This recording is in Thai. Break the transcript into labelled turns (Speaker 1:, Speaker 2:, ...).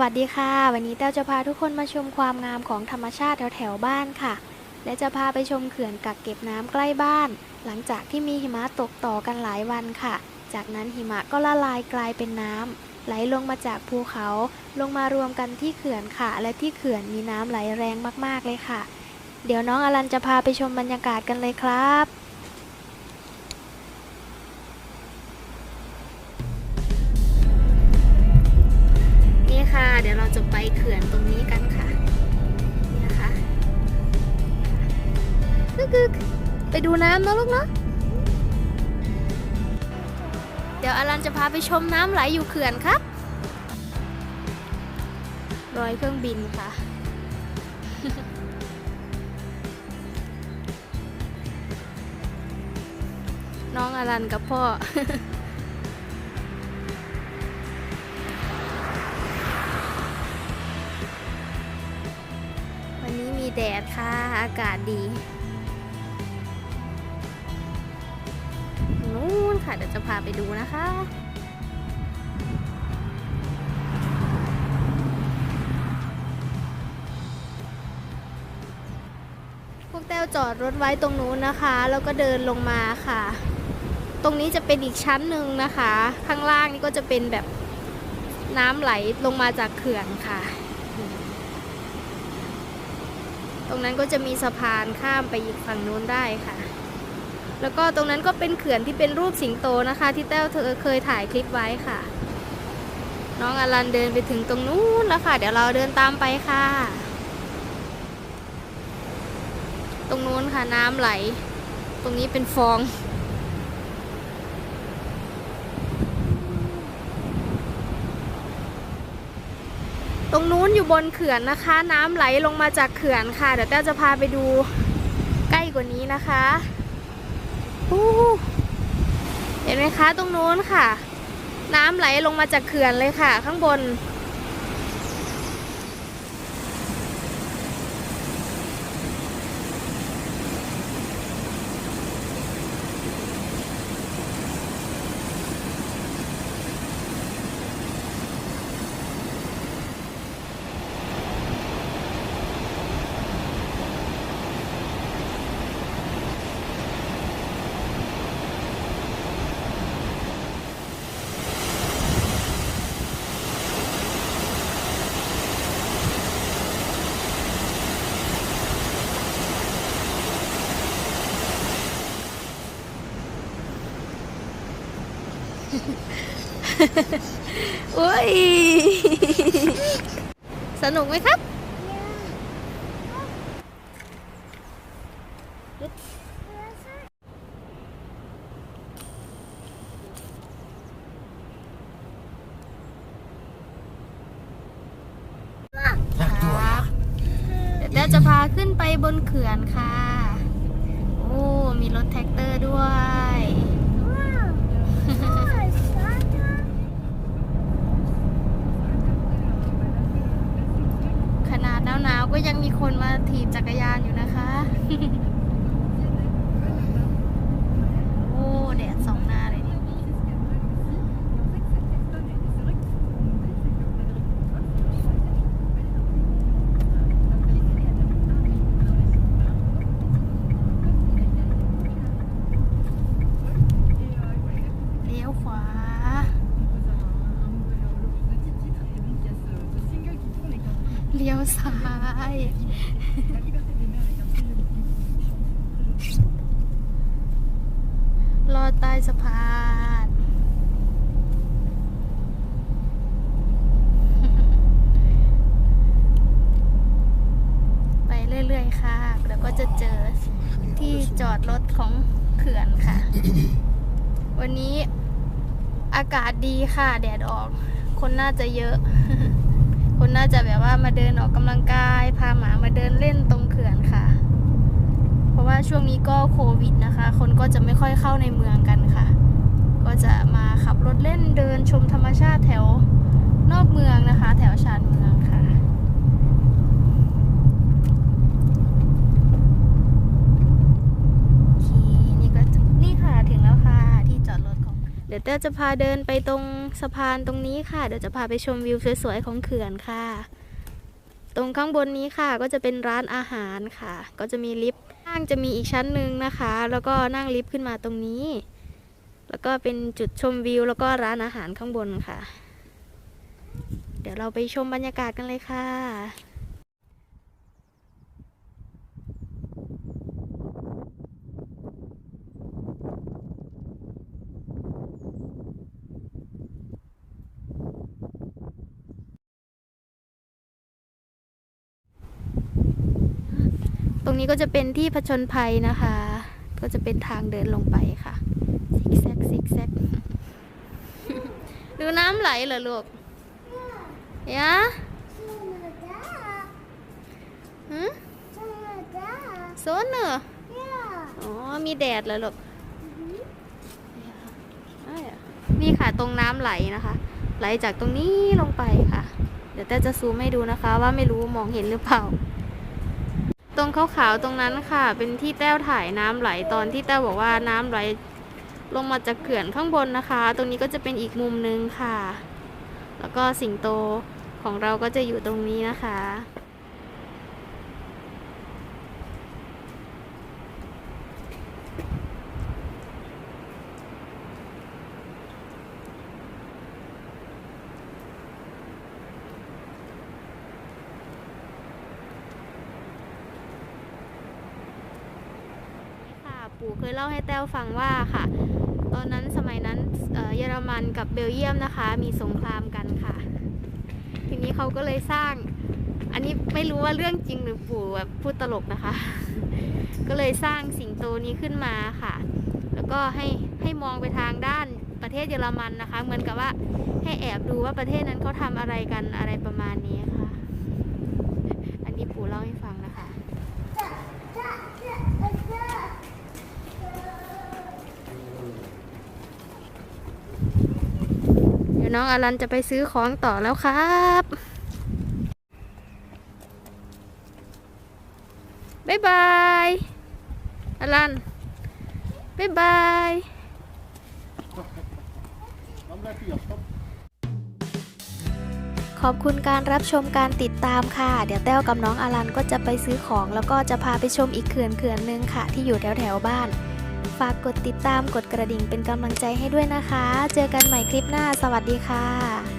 Speaker 1: วัสดีค่ะ วันนี้แต้วจะพาทุกคนมาชมความงามของธรรมชาติแถวๆบ้านค่ะ และจะพาไปชมเขื่อนกักเก็บน้ำใกล้บ้าน หลังจากที่มีหิมะตกต่อกันหลายวันค่ะ จากนั้นหิมะก็ละลายกลายเป็นน้ำไหลลงมาจากภูเขา ลงมารวมกันที่เขื่อนค่ะ และที่เขื่อนมีน้ำไหลแรงมากๆเลยค่ะ เดี๋ยวน้องอลันจะพาไปชมบรรยากาศกันเลยครับ เดี๋ยวเราจะไปเขื่อนตรงนี้กันค่ะนี่นะคะกึกกไปดูน้ำนะลูกเนาะเดี๋ยวอลันจะพาไปชมน้ำไหลอยู่เขื่อนครับรอยเครื่องบินค่ะน้องอลันกับพ่อ แดดค่ะ อากาศดีนู้นค่ะ เดี๋ยวจะพาไปดูนะคะ พวกแต้วจอดรถไว้ตรงนู้นนะคะ แล้วก็เดินลงมาค่ะ ตรงนี้จะเป็นอีกชั้นหนึ่งนะคะ ข้างล่างนี่ก็จะเป็นแบบน้ำไหลลงมาจากเขื่อนค่ะ ตรงนั้นก็จะมีสะพานข้ามไปอีกฝั่งนู้นได้ค่ะ แล้วก็ตรงนั้นก็เป็นเขื่อนที่เป็นรูปสิงโตนะคะ ที่แต้วเธอเคยถ่ายคลิปไว้ค่ะ น้องอลันเดินไปถึงตรงนู้นแล้วค่ะ เดี๋ยวเราเดินตามไปค่ะ ตรงนู้นค่ะน้ำไหล ตรงนี้เป็นฟอง ตรงนู้นอยู่บนเขื่อนนะคะ น้ำไหลลงมาจากเขื่อนค่ะ เดี๋ยวแต้วจะพาไปดูใกล้กว่านี้นะคะเห็นไหมคะ ตรงนู้นค่ะ น้ำไหลลงมาจากเขื่อนเลยค่ะ ข้างบน อุ้ย สนุกไหมครับครับเดี๋ยวแต้วจะพาขึ้นไปบนเขื่อนค่ะ โอ้ มีรถแท็กเตอร์ด้วย ยังมีคนมาถีบจักรยานอยู่นะคะ โอ้ แดดสองหน้าเลยนี่เลี้ยวขวา เลี้ยวซ้ายลอดใต้สะพานไปเรื่อยๆ ค่ะ แล้วก็จะเจอที่จอดรถของเขื่อนค่ะ วันนี้อากาศดีค่ะ แดดออก คนน่าจะเยอะ คนน่าจะแบบว่ามาเดินออกกำลังกาย พาหมามาเดินเล่นตรงเขื่อนค่ะ เพราะว่าช่วงนี้ก็โควิดนะคะ คนก็จะไม่ค่อยเข้าในเมืองกันค่ะ ก็จะมาขับรถเล่นเดินชมธรรมชาติแถวนอกเมืองนะคะ แถวชานเมืองค่ะ โอ เดี๋ยวจะพาเดินไปตรงสะพานตรงนี้ค่ะ เดี๋ยวจะพาไปชมวิวสวยๆของเขื่อนค่ะ ตรงข้างบนนี้ค่ะก็จะเป็นร้านอาหารค่ะ ก็จะมีลิฟต์ข้างจะมีอีกชั้นหนึ่งนะคะ แล้วก็นั่งลิฟต์ขึ้นมาตรงนี้ แล้วก็เป็นจุดชมวิว แล้วก็ร้านอาหารข้างบนค่ะ เดี๋ยวเราไปชมบรรยากาศกันเลยค่ะ ตรงนี้ก็จะเป็นที่ผจญภัยนะคะ ก็จะเป็นทางเดินลงไปค่ะซิกแซกซิกแซกดูน้ำไหลเหรอลูกยะฮะโซนเหรออ๋อ มีแดดเหรอลูกนี่ค่ะตรงน้ำไหลนะคะ ไหลจากตรงนี้ลงไปค่ะ เดี๋ยวแต่จะซูมให้ดูนะคะ ว่าไม่รู้มองเห็นหรือเปล่า ตรงขาวๆตรงนั้นค่ะ เป็นที่แต้วถ่ายน้ำไหลตอนที่แต้วบอกว่าน้ำไหลลงมาจากเขื่อนข้างบนนะคะ ตรงนี้ก็จะเป็นอีกมุมหนึงค่ะ แล้วก็สิงโตของเราก็จะอยู่ตรงนี้นะคะ ค่ะ ปู่เคยเล่าให้แต้วฟังว่าค่ะ ตอนนั้นสมัยนั้นเอ่อเยอรมันกับเบลเยียมนะคะ มีสงครามกันค่ะ ทีนี้เขาก็เลยสร้าง อันนี้ไม่รู้ว่าเรื่องจริงหรือปู่แบบพูดตลกนะคะ ก็เลยสร้างสิงโตนี้ขึ้นมาค่ะ แล้วก็ให้ให้มองไปทางด้านประเทศเยอรมันนะคะ เหมือนกับว่าให้แอบดูว่าประเทศนั้นเขาทำอะไรกันอะไรประมาณนี้ค่ะ อันนี้ปู่เล่าให้ฟังนะคะ ดี๋ยวน้องอลันจะไปซื้อของต่อแล้วครับบ๊ายบายอลันบ๊ายบายขอบคุณการรับชมการติดตามค่ะ เดี๋ยวแต้วกับน้องอลันก็จะไปซื้อของ แล้วก็จะพาไปชมอีกเขื่อนเขื่อนหนึงค่ะ ที่อยู่แถวแถวๆบ้าน ฝากกดติดตามกดกระดิ่งเป็นกำลังใจให้ด้วยนะคะ เจอกันใหม่คลิปหน้า สวัสดีค่ะ